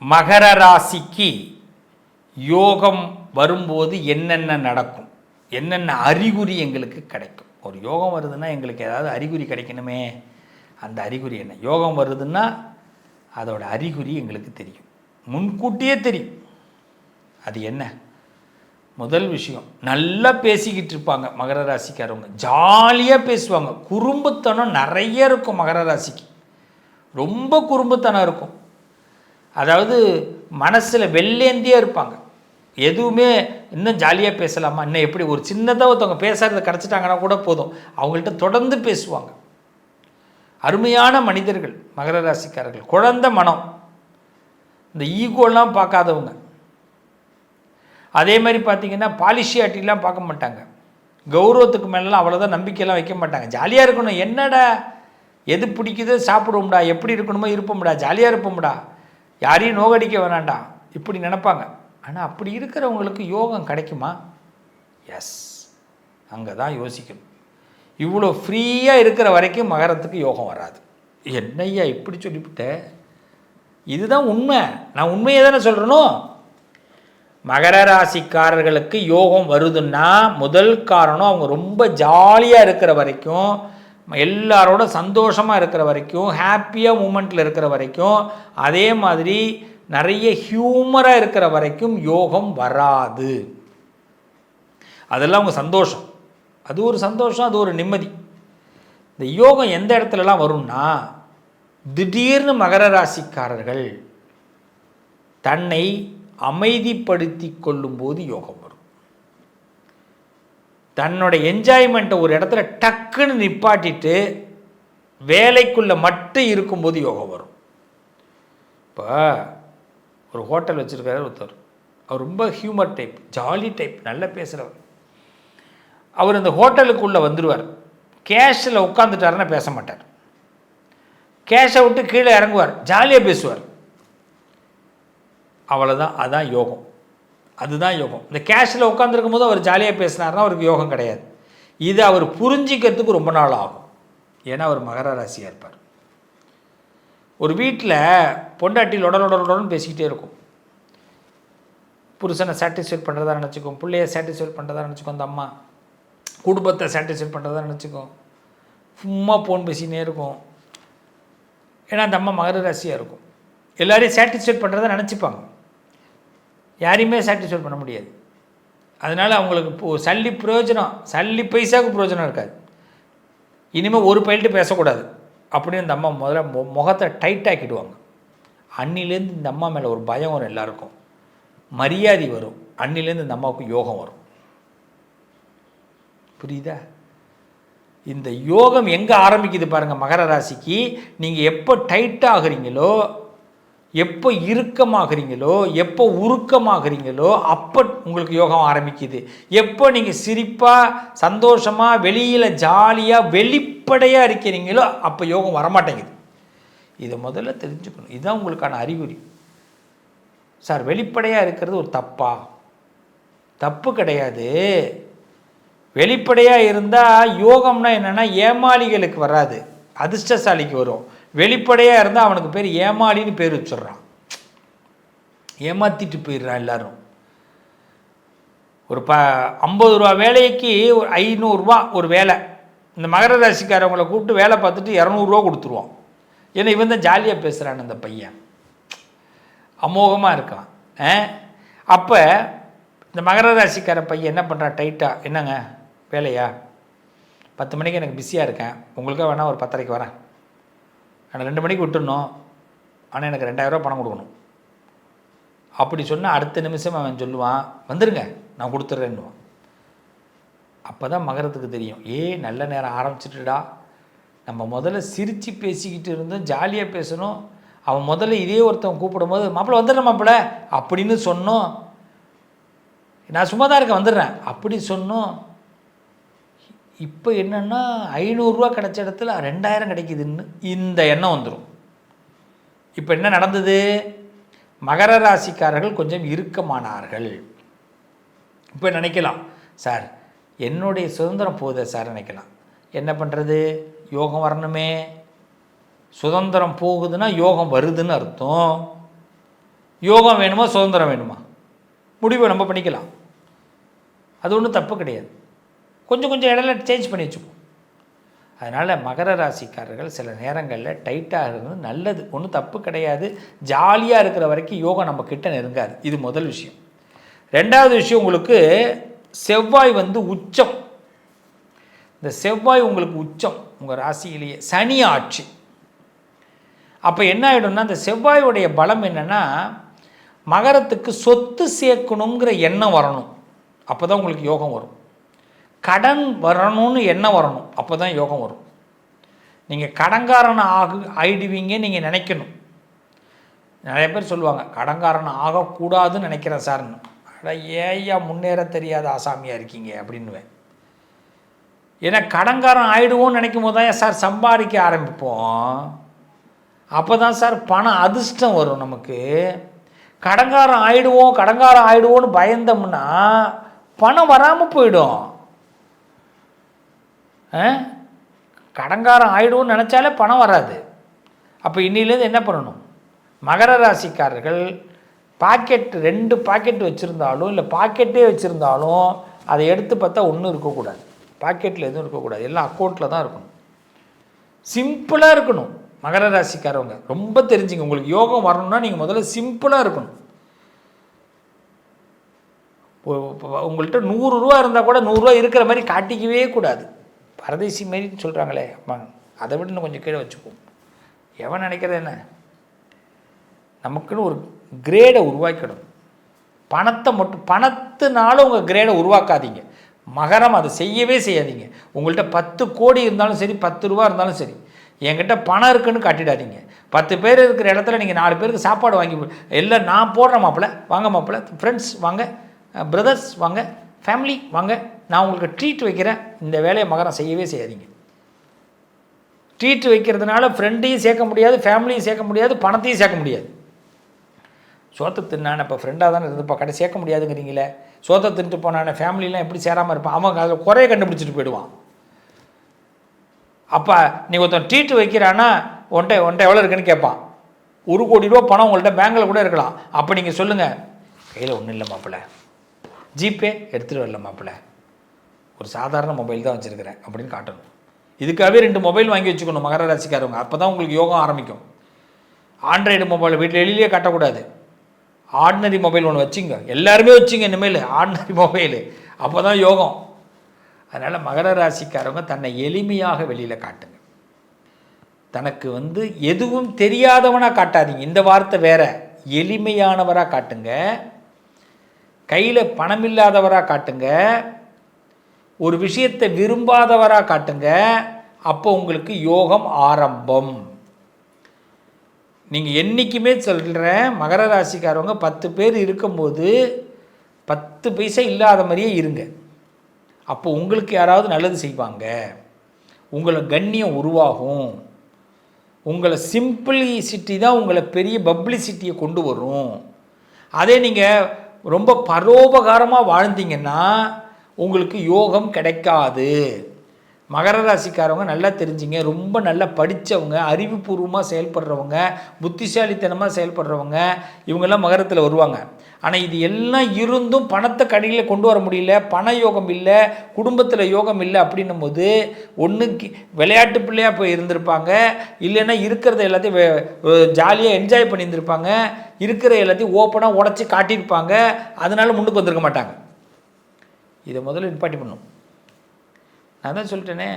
மகர ராசிக்கு யோகம் வரும்போது என்னென்ன நடக்கும்? என்னென்ன அறிகுறி எங்களுக்கு கிடைக்கும்? ஒரு யோகம் வருதுன்னா எங்களுக்கு ஏதாவது அறிகுறி கிடைக்கணுமே. அந்த அறிகுறி என்ன? யோகம் வருதுன்னா அதோட அறிகுறி எங்களுக்கு தெரியும். முன்கூட்டியே தெரியும். அது என்ன? முதல் விஷயம் நல்லா பேசிக்கிட்டு இருப்பாங்க மகர ராசிக்காரவங்க. ஜாலியாக பேசுவாங்க. குறும்புத்தனம் நிறைய இருக்கும் மகர ராசிக்கு. ரொம்ப குறும்புத்தனம் இருக்கும். அதாவது மனசில் வெள்ளேந்தியே இருப்பாங்க. எதுவுமே இன்னும் ஜாலியாக பேசலாமா? இன்னும் எப்படி? ஒரு சின்னதாக ஒருத்தவங்க பேசுகிறத கிடச்சிட்டாங்கன்னா கூட போதும். அவங்கள்ட்ட தொடர்ந்து பேசுவாங்க. அருமையான மனிதர்கள் மகர ராசிக்காரர்கள். குழந்த மனம். இந்த ஈகோலாம் பார்க்காதவங்க. அதே மாதிரி பார்த்தீங்கன்னா பாலிஷியாட்டிலாம் பார்க்க மாட்டாங்க. கௌரவத்துக்கு மேலாம் அவ்வளோதான் நம்பிக்கையெல்லாம் வைக்க மாட்டாங்க. ஜாலியாக இருக்கணும். என்னடா? எது பிடிக்குதோ சாப்பிடுவோம்டா. எப்படி இருக்கணுமோ இருப்போம்டா. ஜாலியாக இருப்போம்டா. யாரையும் நோகடிக்க வேணாண்டா இப்படி நினைப்பாங்க. ஆனால் அப்படி இருக்கிறவங்களுக்கு யோகம் கிடைக்குமா? எஸ் அங்கே தான் யோசிக்கணும். இவ்வளோ ஃப்ரீயாக இருக்கிற வரைக்கும் மகரத்துக்கு யோகம் வராது. என்னய்யா இப்படி சொல்லிவிட்ட? இதுதான் உண்மை. நான் உண்மையை தானே சொல்கிறனோ மகர ராசிக்காரர்களுக்கு யோகம் வருதுன்னா முதல் காரணம் அவங்க ரொம்ப ஜாலியாக இருக்கிற வரைக்கும் எல்லாரோட சந்தோஷமாக இருக்கிற வரைக்கும் ஹாப்பியாக மூமெண்ட்டில் இருக்கிற வரைக்கும் அதே மாதிரி நிறைய ஹியூமராக இருக்கிற வரைக்கும் யோகம் வராது. அதெல்லாம் அவங்க சந்தோஷம். அது ஒரு சந்தோஷம் அது ஒரு நிம்மதி. இந்த யோகம் எந்த இடத்துலலாம் வரும்னா திடீர்னு மகர ராசிக்காரர்கள் தன்னை அமைதிப்படுத்தி கொள்ளும்போது யோகம் வரும். தன்னோட என்ஜாய்மெண்ட்டை ஒரு இடத்துல டக்குன்னு நிப்பாட்டிட்டு வேலைக்குள்ளே மட்டும் இருக்கும்போது யோகம் வரும். இப்போ ஒரு ஹோட்டல் வச்சுருக்காரு ஒருத்தர். அவர் ரொம்ப ஹியூமர் டைப் ஜாலி டைப் நல்லா பேசுகிறவர் அவர் இந்த ஹோட்டலுக்குள்ளே வந்துடுவார் கேஷில் உட்காந்துட்டாருன்னா பேச மாட்டார். கேஷை விட்டு கீழே இறங்குவார். ஜாலியாக பேசுவார். அவ்வளோதான் அதான் யோகம். அதுதான் யோகம். இந்த கேஷில் உட்காந்துருக்கும் போது அவர் ஜாலியாக பேசினார்னா அவருக்கு யோகம் கிடையாது. இது அவர் புரிஞ்சிக்கிறதுக்கு ரொம்ப நாள் ஆகும். ஏன்னா அவர் மகர ராசியாக இருப்பார். ஒரு வீட்டில் பொண்டாட்டி லொடலொடலொடன்னு பேசிக்கிட்டே இருக்கும். புருஷனை சாட்டிஸ்ஃபைட் பண்ணுறதா நினச்சிக்கும் பிள்ளைய சாட்டிஸ்ஃபைட் பண்ணுறதா நினச்சிக்கும் அந்த அம்மா குடும்பத்தை சாட்டிஸ்ஃபைட் பண்ணுறதா நினச்சிக்கும். சும்மா ஃபோன் பேசினே இருக்கும். ஏன்னா அந்த அம்மா மகர ராசியாக இருக்கும். எல்லாரையும் சாட்டிஸ்ஃபைட் பண்ணுறதா நினச்சிப்பாங்க. யாரையுமே சாட்டிஸ்ஃபை பண்ண முடியாது. அதனால் அவங்களுக்கு இப்போ சல்லி பிரயோஜனம் சல்லி பைசாவுக்கு பிரயோஜனம் இருக்காது. இனிமேல் ஒரு பயில்ட்டு பேசக்கூடாது. அப்படின்னு இந்த அம்மா முதல்ல மு- முகத்தை டைட்டாக்கிடுவாங்க அன்னிலேருந்து இந்த அம்மா மேலே ஒரு பயம் வரும் எல்லாருக்கும். மரியாதை வரும். அன்னிலேருந்து இந்த அம்மாவுக்கு யோகம் வரும். புரியுதா? இந்த யோகம் எங்கே ஆரம்பிக்குது பாருங்கள் மகர ராசிக்கு. நீங்கள் எப்போ டைட்டாகிறீங்களோ ஆகுறீங்களோ எப்போ இறுக்கமாகறீங்களோ எப்போ உருக்கமாகறீங்களோ அப்போ உங்களுக்கு யோகம் ஆரம்பிக்குது. எப்போ நீங்கள் சிரிப்பாக சந்தோஷமாக வெளியில் ஜாலியாக வெளிப்படையாக இருக்கிறீங்களோ அப்போ யோகம் வரமாட்டேங்குது. இதை முதல்ல தெரிஞ்சுக்கணும். இதுதான் உங்களுக்கான அறிகுறி. சார் வெளிப்படையாக இருக்கிறது ஒரு தப்பா? தப்பு கிடையாது. வெளிப்படையாக இருந்தால் யோகம்னா என்னென்னா ஏமாளிகளுக்கு வராது. அதிர்ஷ்டசாலிக்கு வரும். வெளிப்படையாக இருந்தால் அவனுக்கு பேர் ஏமாளின்னு பேர் வச்சிடுறான். ஏமாற்றிட்டு போயிடுறான் எல்லாரும். ஒரு ப ஐம்பது ரூபா வேலைக்கு ஒரு ஐநூறுரூவா ஒரு வேலை. இந்த மகர ராசிக்காரவங்களை கூப்பிட்டு வேலை பார்த்துட்டு இரநூறுவா கொடுத்துருவான் ஏன்னா இவன் தான் ஜாலியாக பேசுகிறான் இந்த பையன். அமோகமாக இருக்கான். அப்போ இந்த மகர ராசிக்கார பையன் என்ன பண்ணுறான் டைட்டாக என்னங்க? வேலையா? பத்து மணிக்கு எனக்கு பிஸியாக இருக்கேன். உங்களுக்காக வேணால் ஒரு பத்தரைக்கு வரேன். ஆனால் ரெண்டு மணிக்கு விட்டுடணும். ஆனால் எனக்கு ரெண்டாயிரரூவா பணம் கொடுக்கணும். அப்படி சொன்னால் அடுத்த நிமிஷம் அவன் சொல்லுவான் வந்துடுங்க நான் கொடுத்துட்றேன்னுவான் அப்போ தான் மகரத்துக்கு தெரியும். ஏ நல்ல நேரம் ஆரம்பிச்சிட்டுடா. நம்ம முதல்ல சிரித்து பேசிக்கிட்டு இருந்தோம் ஜாலியாக பேசணும். அவன் முதல்ல இதே ஒருத்தன் கூப்பிடும்போது மாப்பிள்ளை வந்துடுறேன் மாப்பிள்ளை அப்படின்னு சொன்னோம். நான் சும்மா தான் இருக்கேன் வந்துடுறேன். அப்படி சொன்னோம். இப்போ என்னென்னா ஐநூறுரூவா கிடைச்ச இடத்துல ரெண்டாயிரம் கிடைக்குதுன்னு இந்த எண்ணம் வந்துடும் இப்போ என்ன நடந்தது? மகர ராசிக்காரர்கள் கொஞ்சம் இறுக்கமானார்கள். இப்போ நினைக்கலாம். சார் என்னுடைய சுதந்திரம் போகுதே சார் நினைக்கலாம். என்ன பண்ணுறது யோகம் வரணுமே. சுதந்திரம் போகுதுன்னா யோகம் வருதுன்னு அர்த்தம். யோகம் வேணுமா? சுதந்திரம் வேணுமா? முடிவை நம்ம பண்ணிக்கலாம். அது ஒன்றும் தப்பு கிடையாது. கொஞ்சம் கொஞ்சம் இடையில சேஞ்ச் பண்ணி வச்சுப்போம். அதனால் மகர ராசிக்காரர்கள் சில நேரங்களில் டைட்டாக இருக்கிறது நல்லது. ஒன்றும் தப்பு கிடையாது. ஜாலியாக இருக்கிற வரைக்கும் யோகம் நம்ம கிட்ட நெருங்காது. இது முதல் விஷயம். ரெண்டாவது விஷயம் உங்களுக்கு செவ்வாய் வந்து உச்சம். இந்த செவ்வாய் உங்களுக்கு உச்சம். உங்கள் ராசியிலேயே சனி ஆட்சி. அப்போ என்ன ஆகிடும்னா இந்த செவ்வாயுடைய பலம் என்னென்னா மகரத்துக்கு சொத்து சேர்க்கணுங்கிற எண்ணம் வரணும். அப்போ தான் உங்களுக்கு யோகம் வரும். கடன் வரணும்னு என்ன வரணும்? அப்போ தான் யோகம் வரும். நீங்கள் கடங்காரன் ஆகு ஆயிடுவீங்க நீங்கள் நினைக்கணும். நிறைய பேர் சொல்லுவாங்க கடன்காரன் ஆகக்கூடாதுன்னு நினைக்கிறேன் சார்னு அட ஏய்யா முன்னேற தெரியாத ஆசாமியாக இருக்கீங்க அப்படின்னுவேன். ஏன்னா கடன்காரன் ஆயிடுவோம்னு நினைக்கும் போது தான் சார் சம்பாதிக்க ஆரம்பிப்போம். அப்போ தான் சார் பணம் அதிர்ஷ்டம் வரும் நமக்கு. கடங்காரம் ஆயிடுவோம் கடங்காரம் ஆயிடுவோன்னு பயந்தோம்னா பணம் வராமல் போயிடும். கடங்காரம் ஆயிடும்னு நினச்சாலே பணம் வராது. அப்போ இன்னிலேருந்து என்ன பண்ணணும்? மகர ராசிக்காரர்கள் பாக்கெட் ரெண்டு பாக்கெட் வச்சுருந்தாலும் இல்லை பாக்கெட்டே வச்சுருந்தாலும் அதை எடுத்து பார்த்தா ஒன்றும் இருக்கக்கூடாது. பாக்கெட்டில் எதுவும் இருக்கக்கூடாது. எல்லாம் அக்கௌண்ட்டில் தான் இருக்கணும். சிம்பிளாக இருக்கணும். மகர ராசிக்காரவங்க ரொம்ப தெரிஞ்சுங்க. உங்களுக்கு யோகம் வரணும்னா நீங்கள் முதல்ல சிம்பிளாக இருக்கணும். உங்கள்கிட்ட நூறுரூவா இருந்தால் கூட நூறுரூவா இருக்கிற மாதிரி காட்டிக்கவே கூடாது. பரதேசி மாரின்னு சொல்கிறாங்களே அம்மா. அதை விட இன்னும் கொஞ்சம் கீழே வச்சுப்போம் எவன் நினைக்கிறது என்ன? நமக்குன்னு ஒரு கிரேடை உருவாக்கிடும். பணத்தை மட்டும் பணத்தினால உங்கள் கிரேடை உருவாக்காதீங்க. மகரம் அதை செய்யவே செய்யாதீங்க. உங்கள்கிட்ட பத்து கோடி இருந்தாலும் சரி பத்து ரூபா இருந்தாலும் சரி என்கிட்ட பணம் இருக்குன்னு காட்டிடாதீங்க. பத்து பேர் இருக்கிற இடத்துல நீங்கள் நாலு பேருக்கு சாப்பாடு வாங்கி கொடு- எல்லாம் நான் போடுற மாப்பிள்ள வாங்க மாப்பிள்ள. ஃப்ரெண்ட்ஸ் வாங்க. பிரதர்ஸ் வாங்க. ஃபேமிலி வாங்க. நான் உங்களுக்கு ட்ரீட் வைக்கிறேன் இந்த வேலையை மகரம் செய்யவே செய்யாதீங்க. ட்ரீட் வைக்கிறதுனால ஃப்ரெண்டையும் சேர்க்க முடியாது ஃபேமிலியும் சேர்க்க முடியாது பணத்தையும் சேர்க்க முடியாது. சோத்தை தின்னான இப்போ ஃப்ரெண்டாக தானே இருந்துப்பா கடை சேர்க்க முடியாதுங்கிறீங்களே. சோத்தை தின்ட்டு போனான ஃபேமிலிலாம் எப்படி சேராமல் இருப்பான்? அவன் அதில் குறைய கண்டுபிடிச்சிட்டு போயிடுவான். அப்போ நீ ஒருத்தன் ட்ரீட் வைக்கிறான்னா ஒன்ட்ட ஒன்ட்ட எவ்வளோ இருக்குன்னு கேட்பான். ஒரு கோடி ரூபா பணம் உங்கள்கிட்ட பேங்கில் கூட இருக்கலாம். அப்போ நீங்கள் சொல்லுங்கள் கையில் ஒன்றும் இல்லை மாப்பிள்ள. ஜிபே எடுத்துகிட்டு வரல மாப்பிள்ள. ஒரு சாதாரண மொபைல் தான் வச்சுருக்கிறேன் அப்படின்னு காட்டணும். இதுக்காகவே ரெண்டு மொபைல் வாங்கி வச்சுக்கணும் மகர ராசிக்காரவங்க. அப்போ தான் உங்களுக்கு யோகம் ஆரம்பிக்கும். ஆண்ட்ராய்டு மொபைல் வீட்டில் வெளியிலே காட்டக்கூடாது. ஆர்டினரி மொபைல் ஒன்று வச்சுங்க. எல்லாருமே வச்சுங்க இனிமேல். ஆர்டினரி மொபைலு அப்போ தான் யோகம். அதனால் மகர ராசிக்காரவங்க தன்னை எளிமையாக வெளியில் காட்டுங்க. தனக்கு வந்து எதுவும் தெரியாதவனாக காட்டாதீங்க. இந்த வார்த்தை வேற. எளிமையானவராக காட்டுங்க. கையில் பணம் இல்லாதவராக காட்டுங்க. ஒரு விஷயத்தை விரும்பாதவராக காட்டுங்க. அப்போ உங்களுக்கு யோகம் ஆரம்பம். நீங்கள் என்றைக்குமே சொல்கிறேன் மகர ராசிக்காரவங்க பத்து பேர் இருக்கும்போது பத்து பைசா இல்லாத மாதிரியே இருங்க. அப்போ உங்களுக்கு யாராவது நல்லது செய்வாங்க. உங்களை கண்ணியம் உருவாகும். உங்களை சிம்பிளிசிட்டி தான் உங்களை பெரிய பப்ளிசிட்டியை கொண்டு வரும். அதே நீங்கள் ரொம்ப பரோபகாரமாக வாழ்ந்தீங்கன்னா உங்களுக்கு யோகம் கிடைக்காது. மகர ராசிக்காரவங்க நல்லா தெரிஞ்சுங்க. ரொம்ப நல்லா படித்தவங்க அறிவுபூர்வமாக செயல்படுறவங்க புத்திசாலித்தனமாக செயல்படுறவங்க இவங்கெல்லாம் மகரத்தில் வருவாங்க. ஆனால் இது எல்லாம் இருந்தும் பணத்தை கடையில் கொண்டு வர முடியல பண யோகம் இல்லை குடும்பத்தில் யோகம் இல்லை அப்படின்னும் போது ஒன்று விளையாட்டு பிள்ளையாக போய் இருந்திருப்பாங்க இல்லைன்னா இருக்கிறத எல்லாத்தையும் ஜாலியாக என்ஜாய் பண்ணியிருந்திருப்பாங்க இருக்கிற எல்லாத்தையும் ஓப்பனாக உடச்சி காட்டியிருப்பாங்க அதனால முன்னுக்கு வந்திருக்க மாட்டாங்க. இதை முதல்ல நிப்பாட்டி பண்ணும் நான் தான் சொல்லிட்டேனே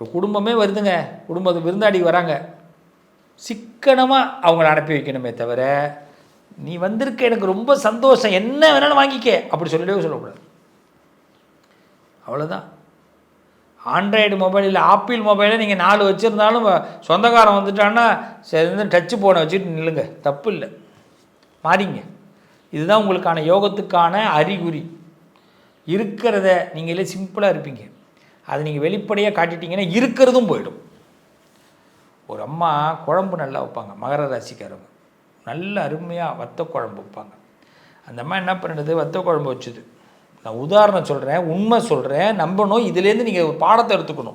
ஒரு குடும்பமே வருதுங்க குடும்பத்து விருந்தாடி வராங்க சிக்கனமாக அவங்கள அனுப்பி வைக்கணுமே தவிர நீ வந்திருக்க எனக்கு ரொம்ப சந்தோஷம். என்ன வேணாலும் வாங்கிக்க. அப்படி சொல்லிடவே சொல்லக்கூடாது. அவ்வளோதான் ஆண்ட்ராய்டு மொபைல் இல்லை ஆப்பிள் மொபைலை நீங்கள் நாலு வச்சுருந்தாலும் சொந்தக்காரன் வந்துட்டான்னா சரி டச்சு போனை வச்சுட்டு நில்லுங்க. தப்பு இல்லை. மாறிங்க. இதுதான் உங்களுக்கான யோகத்துக்கான அறிகுறி. இருக்கிறத நீங்களே சிம்பிளாக இருப்பீங்க. அதை நீங்கள் வெளிப்படையாக காட்டிட்டீங்கன்னா இருக்கிறதும் போயிடும். ஒரு அம்மா குழம்பு நல்லா வைப்பாங்க மகர ராசிக்காரவங்க. நல்ல அருமையாக வத்த குழம்பு வைப்பாங்க. அந்த அம்மா என்ன பண்ணுறது வத்த குழம்பு வச்சுது. நான் உதாரணம் சொல்கிறேன் உண்மை சொல்கிறேன் நம்பணும் இதுலேருந்து நீங்கள் ஒரு பாடத்தை எடுத்துக்கணும்.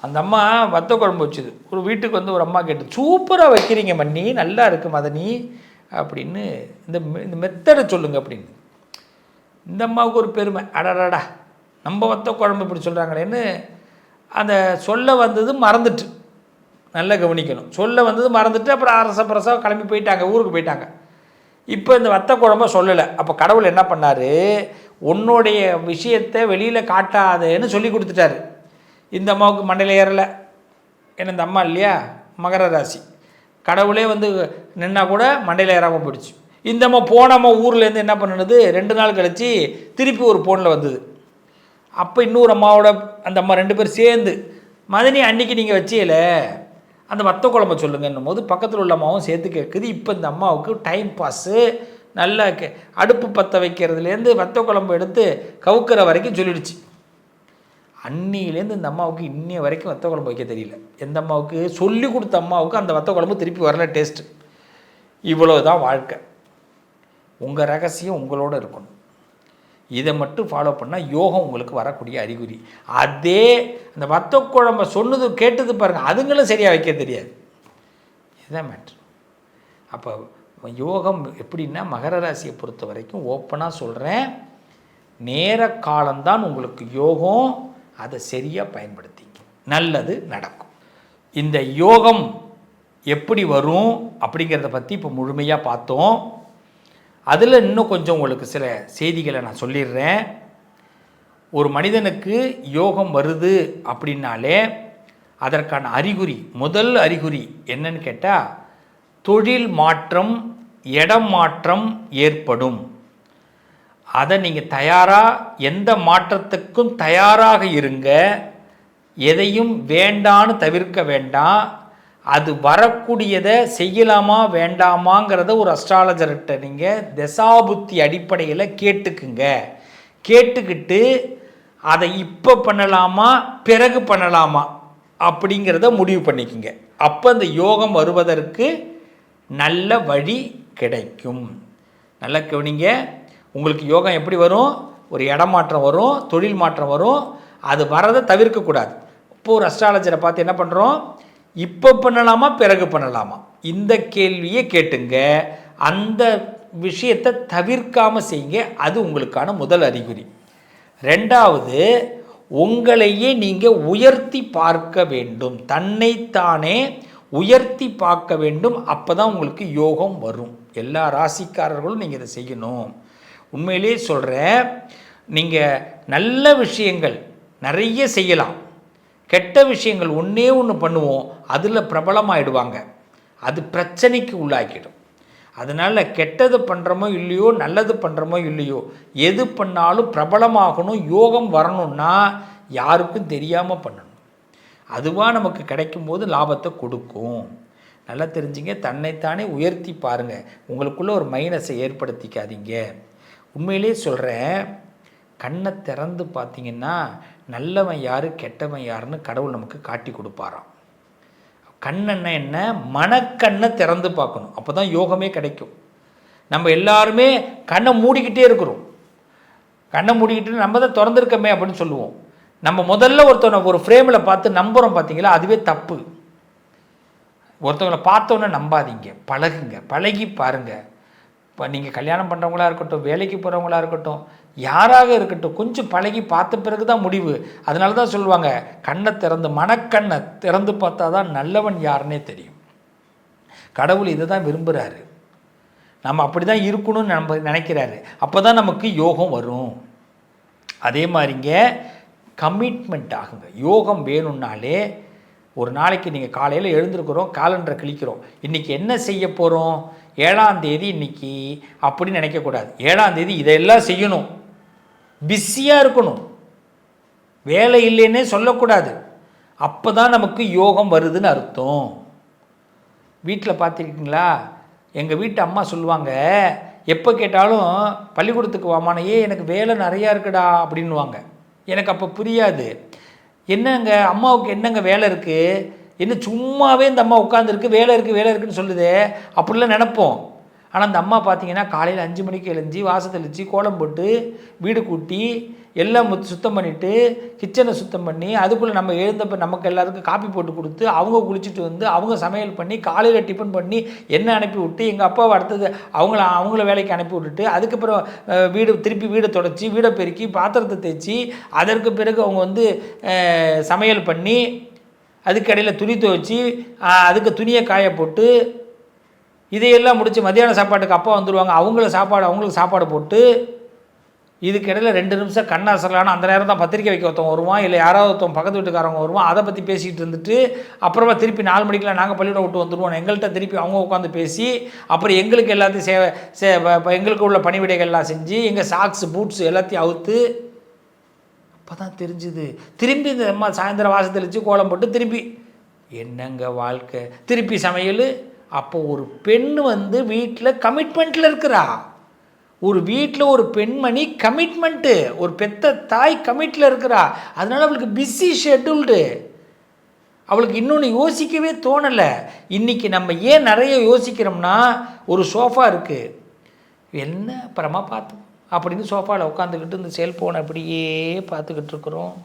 அந்த அம்மா வத்த குழம்பு வச்சுது. ஒரு வீட்டுக்கு வந்து ஒரு அம்மா கேட்டு சூப்பராக வைக்கிறீங்க மண்ணி நல்லா இருக்கு மதனி அப்படின்னு இந்த மெ- இந்த மெத்தடை சொல்லுங்க அப்படின்னு. இந்த அம்மாவுக்கு ஒரு பெருமை அடடாடா நம்ம வத்த குழம்பு இப்படி சொல்கிறாங்களேன்னு அந்த சொல்ல வந்தது மறந்துட்டு. நல்லா கவனிக்கணும். சொல்ல வந்தது மறந்துட்டு அப்புறம் அரச பரசா கிளம்பி போயிட்டாங்க ஊருக்கு போயிட்டாங்க. இப்போ இந்த வத்த குழம்ப சொல்லலை. அப்போ கடவுள் என்ன பண்ணார்? உன்னுடைய விஷயத்தை வெளியில் காட்டாதேன்னு சொல்லி கொடுத்துட்டாரு. இந்த அம்மாவுக்கு மண்டையில் ஏறலை. ஏன்னா இந்த அம்மா இல்லையா? மகர ராசி. கடவுளே வந்து நின்னா கூட மண்டையில் ஏறாமல் போயிடுச்சு. இந்த அம்மா போனம்மா ஊர்லேருந்து என்ன பண்ணுனது? ரெண்டு நாள் கழித்து திருப்பி ஒரு ஃபோனில் வந்தது. அப்போ இன்னொரு அம்மாவோட அந்த அம்மா ரெண்டு பேரும் சேர்ந்து மதினி அன்னைக்கு நீங்கள் வச்சியல? அந்த வத்த குழம்ப சொல்லுங்கன்னும் போது பக்கத்தில் உள்ள அம்மாவும் சேர்த்து கேட்குது இப்போ இந்த அம்மாவுக்கு டைம் பாஸு நல்லா கே- அடுப்பு பற்ற வைக்கிறதுலேருந்து வத்த குழம்பு எடுத்து கவுக்கிற வரைக்கும் சொல்லிடுச்சு. அன்னியிலேருந்து இந்த அம்மாவுக்கு இன்னைய வரைக்கும் வத்த குழம்பு வைக்க தெரியல. எந்த அம்மாவுக்கு? சொல்லி கொடுத்த அம்மாவுக்கு அந்த வத்த குழம்பு திருப்பி வரல டேஸ்ட்டு இவ்வளோ தான் வாழ்க்கை. உங்கள் ரகசியம் உங்களோட இருக்கணும். இதை மட்டும் ஃபாலோ பண்ணால் யோகம் உங்களுக்கு வரக்கூடிய அறிகுறி. அதே அந்த வத்த குழம்ப சொன்னது கேட்டது பாருங்கள் அதுங்களும் சரியாக வைக்க தெரியாது. இதுதான் மேட்ரு அப்போ யோகம் எப்படின்னா மகர ராசியை பொறுத்த வரைக்கும் ஓப்பனாக சொல்கிறேன் நேர காலம்தான் உங்களுக்கு யோகம். அதை சரியாக பயன்படுத்திங்க. நல்லது நடக்கும். இந்த யோகம் எப்படி வரும் அப்படிங்கிறத பற்றி இப்போ முழுமையாக பார்த்தோம். அதில் இன்னும் கொஞ்சம் உங்களுக்கு சில செய்திகளை நான் சொல்லிடுறேன். ஒரு மனிதனுக்கு யோகம் வருது அப்படின்னாலே அதற்கான அறிகுறி முதல் அறிகுறி என்னன்னு கேட்டால் தொழில் மாற்றம் இடம் மாற்றம் ஏற்படும். அதை நீங்கள் தயாராக எந்த மாற்றத்துக்கும் தயாராக இருங்க. எதையும் வேண்டான்னு தவிர்க்க வேண்டாம். அது வரக்கூடியதை செய்யலாமா வேண்டாமாங்கிறத ஒரு அஸ்ட்ராலஜர்கிட்ட நீங்கள் தசாபுத்தி அடிப்படையில் கேட்டுக்குங்க. கேட்டுக்கிட்டு அதை இப்போ பண்ணலாமா பிறகு பண்ணலாமா அப்படிங்கிறத முடிவு பண்ணிக்கோங்க. அப்போ அந்த யோகம் வருவதற்கு நல்ல வழி கிடைக்கும். நல்லா கவனிங்க. உங்களுக்கு யோகம் எப்படி வரும்? ஒரு இடமாற்றம் வரும் தொழில் மாற்றம் வரும். அது வரதை தவிர்க்கக்கூடாது. இப்போ ஒரு அஸ்ட்ராலஜரை பார்த்து என்ன பண்ணுறோம் இப்போ பண்ணலாமா பிறகு பண்ணலாமா? இந்த கேள்வியை கேட்டுங்க. அந்த விஷயத்தை தவிர்க்காமல் செய்யுங்க. அது உங்களுக்கான முதல் அறிகுறி. ரெண்டாவது உங்களையே நீங்கள் உயர்த்தி பார்க்க வேண்டும். தன்னைத்தானே உயர்த்தி பார்க்க வேண்டும். அப்போ தான் உங்களுக்கு யோகம் வரும். எல்லா ராசிக்காரர்களும் நீங்கள் இதை செய்யணும். உண்மையிலேயே சொல்கிறேன் நீங்கள் நல்ல விஷயங்கள் நிறைய செய்யலாம். கெட்ட விஷயங்கள் ஒன்றே ஒன்று பண்ணுவோம் அதில் பிரபலமாயிடுவாங்க. அது பிரச்சனைக்கு உள்ளாக்கிடும். அதனால் கெட்டது பண்ணுறோமோ இல்லையோ நல்லது பண்ணுறோமோ இல்லையோ எது பண்ணாலும் பிரபலமாகணும் யோகம் வரணும்னா யாருக்கும் தெரியாமல் பண்ணணும். அதுவாக நமக்கு கிடைக்கும்போது லாபத்தை கொடுக்கும். நல்லா தெரிஞ்சுங்க தன்னைத்தானே உயர்த்தி பாருங்கள் உங்களுக்குள்ளே ஒரு மைனஸை ஏற்படுத்திக்காதீங்க. உண்மையிலே சொல்கிறேன் கண்ணை திறந்து பார்த்தீங்கன்னா நல்லவன் யார் கெட்டவன் யாருன்னு கடவுள் நமக்கு காட்டி கொடுப்பாராம். கண்ணென்ன என்ன? மனக்கண்ணை திறந்து பார்க்கணும். அப்போ தான் யோகமே கிடைக்கும். நம்ம எல்லாருமே கண்ணை மூடிக்கிட்டே இருக்கிறோம். கண்ணை மூடிக்கிட்டு நம்ம தான் திறந்துருக்கமே அப்படின்னு சொல்லுவோம். நம்ம முதல்ல ஒருத்தவனை ஒரு ஃப்ரேமில் பார்த்து நம்புகிறோம் பார்த்தீங்களா? அதுவே தப்பு. ஒருத்தவங்களை பார்த்தோன்னே நம்பாதீங்க. பழகுங்க. பழகி பாருங்கள் இப்போ நீங்கள் கல்யாணம் பண்ணுறவங்களா இருக்கட்டும் வேலைக்கு போகிறவங்களா இருக்கட்டும் யாராக இருக்கட்டும் கொஞ்சம் பழகி பார்த்த பிறகு தான் முடிவு. அதனால தான் சொல்லுவாங்க கண்ணை திறந்து மனக்கண்ணை திறந்து பார்த்தா தான் நல்லவன் யாருன்னே தெரியும். கடவுள் இதை தான் விரும்புகிறாரு நம்ம அப்படி தான் இருக்கணும்னு நம்ம நினைக்கிறாரு. அப்போ தான் நமக்கு யோகம் வரும். அதே மாதிரிங்க கமிட்மெண்ட் ஆகுங்க. யோகம் வேணும்னாலே ஒரு நாளைக்கு நீங்கள் காலையில் எழுந்திருக்கிறோம் காலண்டரை கிழிக்கிறோம். இன்றைக்கி என்ன செய்ய போகிறோம் ஏழாம் தேதி இன்னைக்கு அப்படின்னு நினைக்கக்கூடாது. ஏழாம் தேதி இதையெல்லாம் செய்யணும். பிஸியாக இருக்கணும். வேலை இல்லைன்னே சொல்லக்கூடாது. அப்போ தான் நமக்கு யோகம் வருதுன்னு அர்த்தம். வீட்டில் பார்த்துருக்கீங்களா எங்கள் வீட்டு அம்மா சொல்லுவாங்க எப்போ கேட்டாலும் பள்ளிக்கூடத்துக்கு வாமான ஏ எனக்கு வேலை நிறையா இருக்குடா அப்படின்னுவாங்க. எனக்கு அப்போ புரியாது. என்னங்க அம்மாவுக்கு என்னங்க வேலை இருக்குது என்ன சும்மாவே இந்த அம்மா உட்காந்துருக்கு வேலை இருக்குது வேலை இருக்குன்னு சொல்லுதே. அப்படிலாம் நினப்போம். ஆனால் அந்த அம்மா பார்த்தீங்கன்னா காலையில் அஞ்சு மணிக்கு எழுஞ்சி வாசல் தெளித்து கோலம் போட்டு வீடு கூட்டி எல்லாம் முத் சுத்தம் பண்ணிவிட்டு கிச்சனை சுத்தம் பண்ணி அதுக்குள்ளே நம்ம எழுந்தப்போ நமக்கு எல்லாருக்கும் காப்பி போட்டு கொடுத்து அவங்க குளிச்சுட்டு வந்து அவங்க சமையல் பண்ணி காலையில் டிஃபன் பண்ணி என்ன அனுப்பி விட்டு எங்கள் அப்பாவை அடுத்தது அவங்கள அவங்கள வேலைக்கு அனுப்பி விட்டுட்டு அதுக்கப்புறம் வீடு திருப்பி வீடை தொடச்சி வீடை பெருக்கி பாத்திரத்தை தேய்ச்சி அதற்கு பிறகு அவங்க வந்து சமையல் பண்ணி அதுக்கடையில் துணி துவைச்சி அதுக்கு துணியை காய போட்டு இதையெல்லாம் முடித்து மத்தியான சாப்பாட்டுக்கு அப்பா வந்துடுவாங்க அவங்கள சாப்பாடு அவங்களுக்கு சாப்பாடு போட்டு இதுக்கிடையில் ரெண்டு நிமிஷம் கண்ணாசலான அந்த நேரம் தான் பத்திரிக்கை வைக்க ஒருத்தவங்க வருவான் இல்லை யாராவது ஒருத்தவங்க பக்கத்து வீட்டுக்காரவங்க வருவான் அதை பற்றி பேசிகிட்டு இருந்துட்டு அப்புறமா திருப்பி நாலு மணிக்கெலாம் நாங்கள் பள்ளிக்கூடம் விட்டு வந்துடுவோம் எங்கள்கிட்ட திருப்பி அவங்க உட்காந்து பேசி அப்புறம் எங்களுக்கு எல்லாத்தையும் சேவை சே எங்களுக்கு உள்ள பணிவிடைகள்லாம் செஞ்சு எங்கள் சாக்ஸ் பூட்ஸ் எல்லாத்தையும் அவுத்து அப்போ தான் தெரிஞ்சுது. திரும்பி இந்த அம்மா சாயந்தரம் வாசல் கோலம் போட்டு திருப்பி என்னங்க வாழ்க்கை? திருப்பி சமையல் அப்போ ஒரு பெண் வந்து வீட்டில் கமிட்மெண்ட்டில் இருக்கிறா. ஒரு வீட்டில் ஒரு பெண்மணி கமிட்மெண்ட்டு ஒரு பெத்த தாய் கமிட்டில் இருக்கிறா. அதனால அவளுக்கு பிஸி ஷெட்யூல்டு அவளுக்கு இன்னொன்று யோசிக்கவே தோணலை. இன்றைக்கி நம்ம ஏன் நிறைய யோசிக்கிறோம்னா ஒரு சோஃபா இருக்குது என்ன அப்புறமா பார்த்து. அப்படின்னு சோஃபாவில் உட்காந்துக்கிட்டு இந்த செல்ஃபோனை அப்படியே பார்த்துக்கிட்டு இருக்கிறோம்.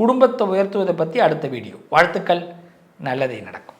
குடும்பத்தை உயர்த்துவதை பற்றி அடுத்த வீடியோ. வாழ்த்துக்கள். நல்லதே நடக்கும்.